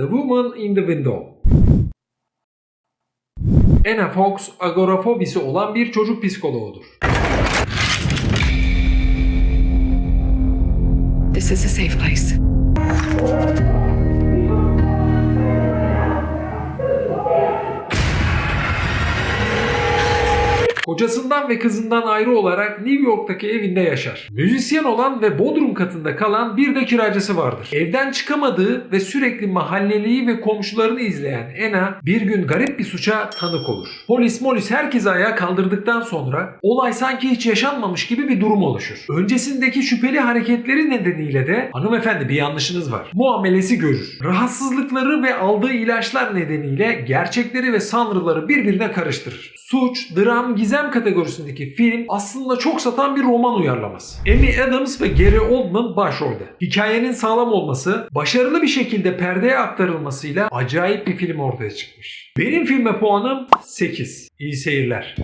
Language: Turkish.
The Woman in the Window Anna Fox agorafobisi olan bir çocuk psikoloğudur. This is a safe place. Kocasından ve kızından ayrı olarak New York'taki evinde yaşar. Müzisyen olan ve bodrum katında kalan bir de kiracısı vardır. Evden çıkamadığı ve sürekli mahalleliği ve komşularını izleyen Ena bir gün garip bir suça tanık olur. Polis molis herkesi ayağa kaldırdıktan sonra olay sanki hiç yaşanmamış gibi bir durum oluşur. Öncesindeki şüpheli hareketleri nedeniyle de hanımefendi bir yanlışınız var. Muamelesi görür. Rahatsızlıkları ve aldığı ilaçlar nedeniyle gerçekleri ve sanrıları birbirine karıştırır. Suç, dram, gizem kategorisindeki film aslında çok satan bir roman uyarlaması. Amy Adams ve Gary Oldman başrolde. Hikayenin sağlam olması, başarılı bir şekilde perdeye aktarılmasıyla acayip bir film ortaya çıkmış. Benim filme puanım 8. İyi seyirler.